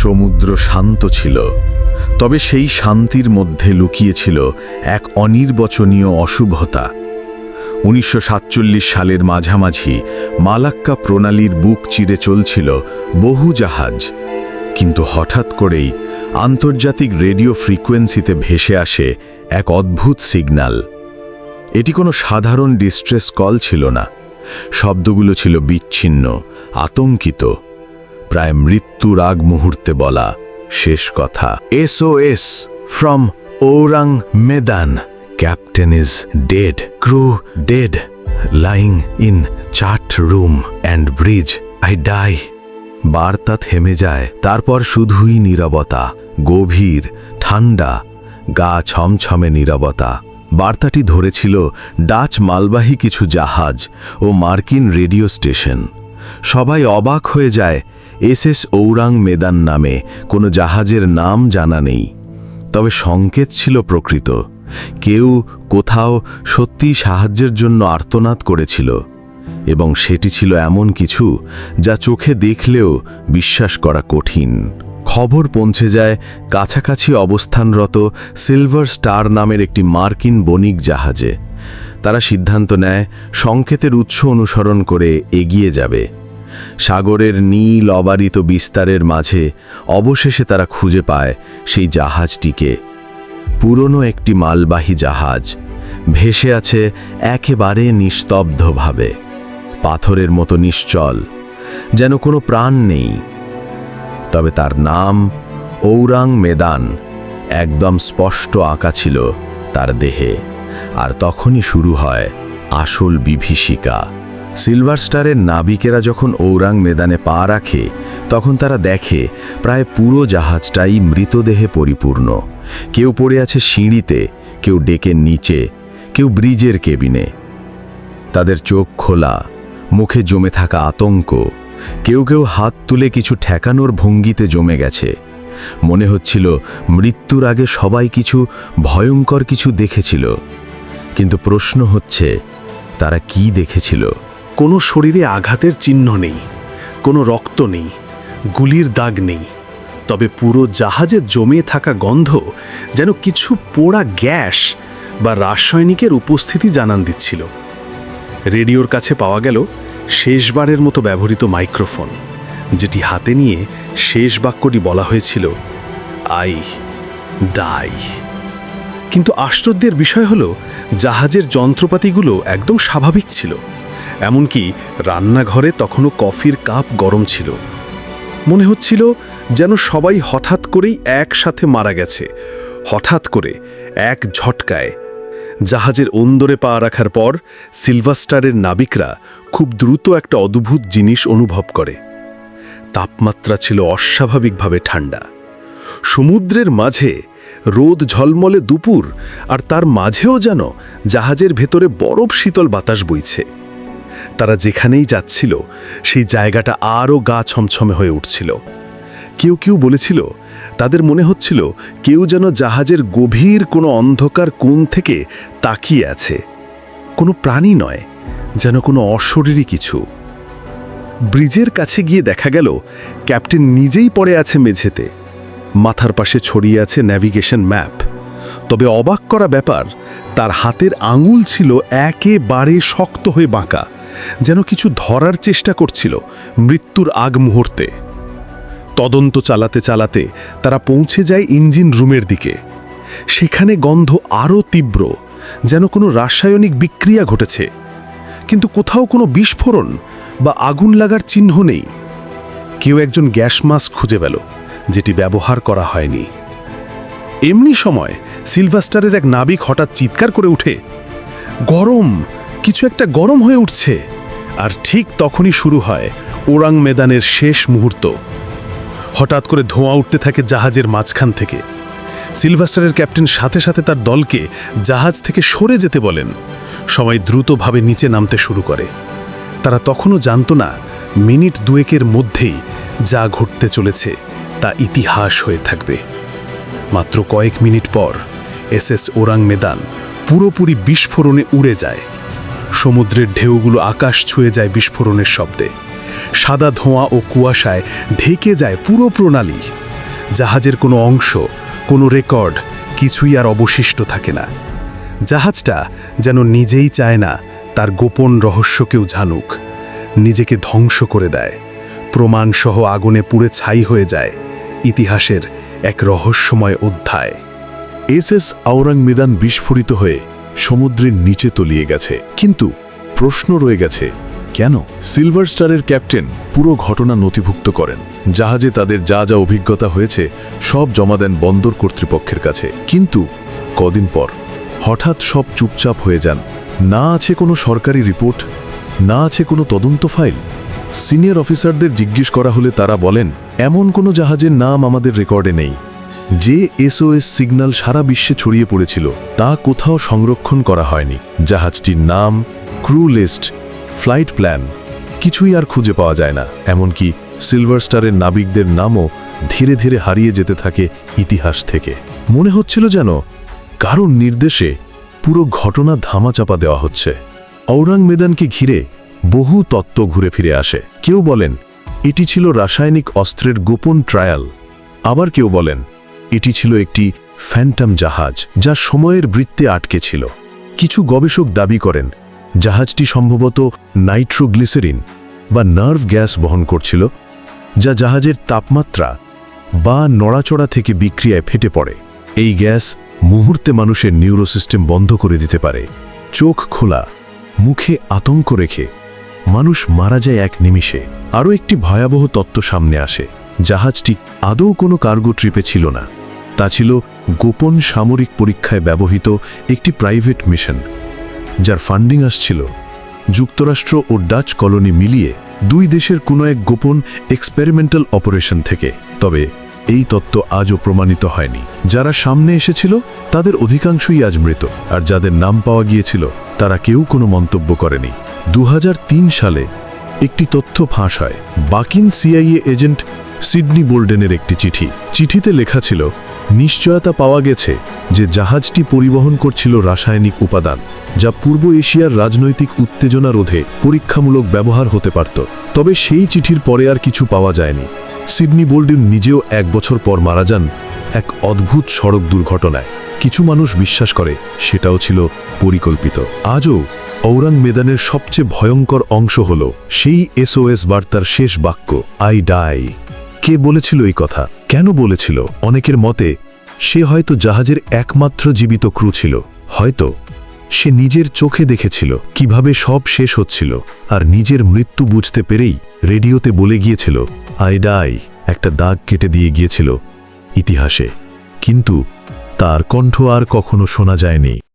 সমুদ্র শান্ত ছিল, তবে সেই শান্তির মধ্যে লুকিয়েছিল এক অনির্বচনীয় অশুভতা। উনিশশো সাতচল্লিশ সালের মাঝামাঝি মালাক্কা প্রণালীর বুক চিরে চলছিল বহু জাহাজ, কিন্তু হঠাৎ করেই আন্তর্জাতিক রেডিও ফ্রিকোয়েন্সিতে ভেসে আসে এক অদ্ভুত সিগন্যাল। এটি কোনো সাধারণ ডিস্ট্রেস কল ছিল না, শব্দগুলো ছিল বিচ্ছিন্ন, আতঙ্কিত। প্রায় মৃত্যুর আগ মুহূর্তে বলা শেষ কথা। SOS from Ourang Medan captain is dead crew dead lying in chart room and bridge I die বার্তা থেমে যায়। তারপর শুধুই নীরবতা। গভীর, ঠান্ডা, গা ছমছমে নীরবতা। বার্তাটি ধরেছিল ডাচ মালবাহী কিছু জাহাজ ও মার্কিন রেডিও স্টেশন। সবাই অবাক হয়ে যায় এসএস ঔরাং মেদান নামে কোনো জাহাজের নাম জানা নেই। তবে সংকেত ছিল প্রকৃত। কেউ কোথাও সত্যি সাহায্যের জন্য আর্তনাদ করেছিল, এবং সেটি ছিল এমন কিছু যা চোখে দেখলেও বিশ্বাস করা কঠিন। খবর পৌঁছে যায় কাছাকাছি অবস্থানরত সিলভার স্টার নামের একটি মার্কিন বণিক জাহাজে। তারা সিদ্ধান্ত নেয়, সংকেতের উৎস অনুসরণ করে এগিয়ে যাবে। সাগরের নীল অবারিত বিস্তারের মাঝে অবশেষে তারা খুঁজে পায় সেই জাহাজটিকে। পুরনো একটি মালবাহী জাহাজ, ভেসে আছে একেবারে নিস্তব্ধভাবে, পাথরের মতো নিশ্চল, যেন কোনো প্রাণ নেই। তবে তার নাম ঔরাং মেদান, একদম স্পষ্ট আঁকা ছিল তার দেহে, আর তখনই শুরু হয় আসল বিভীষিকা। সিলভার স্টারের নাবিকেরা যখন ঔরাং মেদানে পা রাখে, তখন তারা দেখে প্রায় পুরো জাহাজটাই মৃতদেহে পরিপূর্ণ। কেউ পড়ে আছে সিঁড়িতে, কেউ ডেকের নিচে, কেউ ব্রিজের কেবিনে। তাদের চোখ খোলা, মুখে জমে থাকা আতঙ্ক। কেউ কেউ হাত তুলে কিছু ঠেকানোর ভঙ্গিতে জমে গেছে। মনে হচ্ছিল মৃত্যুর আগে সবাই কিছু ভয়ঙ্কর কিছু দেখেছিল। কিন্তু প্রশ্ন হচ্ছে, তারা কি দেখেছিল? কোনো শরীরে আঘাতের চিহ্ন নেই, কোনো রক্ত নেই, গুলির দাগ নেই, তবে পুরো জাহাজে জমে থাকা গন্ধ যেন কিছু পোড়া গ্যাস বা রাসায়নিকের উপস্থিতি জানান দিচ্ছিল। রেডিওর কাছে পাওয়া গেল শেষবারের মতো ব্যবহৃত মাইক্রোফোন, যেটি হাতে নিয়ে শেষ বাক্যটি বলা হয়েছিল, আই ডাই। কিন্তু আশ্চর্যের বিষয় হলো, জাহাজের যন্ত্রপাতিগুলো একদম স্বাভাবিক ছিল। এমনকি রান্নাঘরে তখনও কফির কাপ গরম ছিল। মনে হচ্ছিল যেন সবাই হঠাৎ করেই একসাথে মারা গেছে। হঠাৎ করে এক ঝটকায়। জাহাজের অন্দরে পা রাখার পর সিলভাস্টারের নাবিকরা খুব দ্রুত একটা অদ্ভুত জিনিস অনুভব করে। তাপমাত্রা ছিল অস্বাভাবিকভাবে ঠান্ডা। সমুদ্রের মাঝে রোদ ঝলমলে দুপুর, আর তার মাঝেও যেন জাহাজের ভেতরে বরফ শীতল বাতাস বইছে। তারা যেখানেই যাচ্ছিল, সেই জায়গাটা আরও গা ছমছমে হয়ে উঠছিল। কেউ কেউ বলেছিল, তাদের মনে হচ্ছিল কেউ যেন জাহাজের গভীর কোনো অন্ধকার কোণ থেকে তাকিয়ে আছে। কোনো প্রাণী নয়, যেন কোনো অশরীরী কিছু। ব্রিজের কাছে গিয়ে দেখা গেল, ক্যাপ্টেন নিজেই পড়ে আছে মেঝেতে। মাথার পাশে ছড়িয়ে আছে ন্যাভিগেশন ম্যাপ তবে অবাক করা ব্যাপার, তার হাতের আঙুল ছিল একেবারে শক্ত হয়ে বাঁকা। যেন কিছু ধরার চেষ্টা করছিল মৃত্যুর আগ মুহূর্তে। তদন্ত চালাতে চালাতে তারা পৌঁছে যায় ইঞ্জিন রুমের দিকে। সেখানে গন্ধ আরও তীব্র, যেন কোনো রাসায়নিক বিক্রিয়া ঘটেছে। কিন্তু কোথাও কোনো বিস্ফোরণ বা আগুন লাগার চিহ্ন নেই। কেউ একজন গ্যাস মাস্ক খুঁজে পেল, যেটি ব্যবহার করা হয়নি। এমনি সময় সিলভাস্টারের এক নাবিক হঠাৎ চিৎকার করে উঠে, গরম! কিছু একটা গরম হয়ে উঠছে! আর ঠিক তখনই শুরু হয় ওরাং মেদানের শেষ মুহূর্ত। হঠাৎ করে ধোঁয়া উঠতে থাকে জাহাজের মাঝখান থেকে। সিলভাস্টারের ক্যাপ্টেন সাথে সাথে তার দলকে জাহাজ থেকে সরে যেতে বলেন। সবাই দ্রুতভাবে নিচে নামতে শুরু করে। তারা তখনও জানত না, মিনিট দুয়েকের মধ্যেই যা ঘটতে চলেছে তা ইতিহাস হয়ে থাকবে। মাত্র কয়েক মিনিট পর এসএস ওরাং মেদান পুরোপুরি বিস্ফোরণে উড়ে যায়। সমুদ্রের ঢেউগুলো আকাশ ছুঁয়ে যায় বিস্ফোরণের শব্দে। সাদা ধোঁয়া ও কুয়াশায় ঢেকে যায় পুরো প্রণালী। জাহাজের কোনো অংশ, কোনো রেকর্ড, কিছুই আর অবশিষ্ট থাকে না। জাহাজটা যেন নিজেই চায় না, তার গোপন রহস্যকেও জানুক নিজেকে ধ্বংস করে দেয়। প্রমাণসহ আগুনে পুড়ে ছাই হয়ে যায় ইতিহাসের এক রহস্যময় অধ্যায়। এস এস আওরাংমেদান বিস্ফোরিত হয়ে সমুদ্রের নিচে তলিয়ে গেছে। কিন্তু প্রশ্ন রয়ে গেছে, কেন? সিলভার স্টারের ক্যাপ্টেন পুরো ঘটনা নথিভুক্ত করেন। জাহাজে তাদের যা যা অভিজ্ঞতা হয়েছে, সব জমা দেন বন্দর কর্তৃপক্ষের কাছে। কিন্তু কদিন পর হঠাৎ সব চুপচাপ হয়ে যান। না আছে কোনো সরকারি রিপোর্ট, না আছে কোনো তদন্ত ফাইল। সিনিয়র অফিসারদের জিজ্ঞেস করা হলে তারা বলেন, এমন কোনো জাহাজের নাম আমাদের রেকর্ডে নেই। যে এসওএস সিগন্যাল সারা বিশ্বে ছড়িয়ে পড়েছিল, তা কোথাও সংরক্ষণ করা হয়নি। জাহাজটির নাম ক্রু লিস্ট, ফ্লাইট প্ল্যান, কিছুই আর খুঁজে পাওয়া যায় না। এমনকি সিলভার স্টারের নাবিকদের নামও ধীরে ধীরে হারিয়ে যেতে থাকে ইতিহাস থেকে। মনে হচ্ছিল যেন কারোর নির্দেশে পুরো ঘটনা ধামাচাপা দেওয়া হচ্ছে। ঔরাং মেদানকে ঘিরে বহু তত্ত্ব ঘুরে ফিরে আসে। কেউ বলেন, এটি ছিল রাসায়নিক অস্ত্রের গোপন ট্রায়াল। আবার কেউ বলেন এটি ছিল একটি ফ্যান্টাম জাহাজ, যা সময়ের বৃত্তে আটকে ছিল। কিছু গবেষক দাবি করেন, জাহাজটি সম্ভবত নাইট্রোগ্লিসেরিন বা নার্ভ গ্যাস বহন করছিল, যা জাহাজের তাপমাত্রা বা নড়াচড়া থেকে বিক্রিয়ায় ফেটে পড়ে। এই গ্যাস মুহূর্তে মানুষের নিউরোসিস্টেম বন্ধ করে দিতে পারে। চোখ খোলা, মুখে আতঙ্ক রেখে মানুষ মারা যায় এক নিমিষে। আরও একটি ভয়াবহ তত্ত্ব সামনে আসে, জাহাজটি আদৌ কোনো কার্গো ট্রিপে ছিল না। তা ছিল গোপন সামরিক পরীক্ষায় ব্যবহৃত একটি প্রাইভেট মিশন, যার ফান্ডিং আসছিল যুক্তরাষ্ট্র ও ডাচ কলোনি মিলিয়ে দুই দেশের কোনো এক গোপন এক্সপেরিমেন্টাল অপারেশন থেকে। তবে এই তত্ত্ব আজও প্রমাণিত হয়নি। যারা সামনে এসেছিল, তাদের অধিকাংশই আজ মৃত, আর যাদের নাম পাওয়া গিয়েছিল, তারা কেউ কোনো মন্তব্য করেনি। দু হাজার তিন সালে একটি তথ্য ফাঁস হয়। বাকিন সিআইএ এজেন্ট সিডনি বোল্ডেনের একটি চিঠি। চিঠিতে লেখা ছিল নিশ্চয়তা পাওয়া গেছে যে জাহাজটি পরিবহন করছিল রাসায়নিক উপাদান, যা পূর্ব এশিয়ার রাজনৈতিক উত্তেজনা রোধে পরীক্ষামূলক ব্যবহার হতে পারত। তবে সেই চিঠির পরে আর কিছু পাওয়া যায়নি। সিডনি বোল্ডেন নিজেও এক বছর পর মারা যান এক অদ্ভুত সড়ক দুর্ঘটনায়। কিছু মানুষ বিশ্বাস করে সেটাও ছিল পরিকল্পিত। আজও ঔরাং মেদানের সবচেয়ে ভয়ঙ্কর অংশ হল সেই এসওএস বার্তার শেষ বাক্য, আই ডাই। কে বলেছিল এই কথা? কেন বলেছিল? অনেকের মতে, সে হয়তো জাহাজের একমাত্র জীবিত ক্রু ছিল। হয়তো সে নিজের চোখে দেখেছিল কীভাবে সব শেষ হচ্ছিল আর নিজের মৃত্যু বুঝতে পেরেই রেডিওতে বলে গিয়েছিল আই ডাই, একটা দাগ কেটে দিয়ে গিয়েছিল ইতিহাসে। কিন্তু তার কণ্ঠ আর কখনো শোনা যায়নি।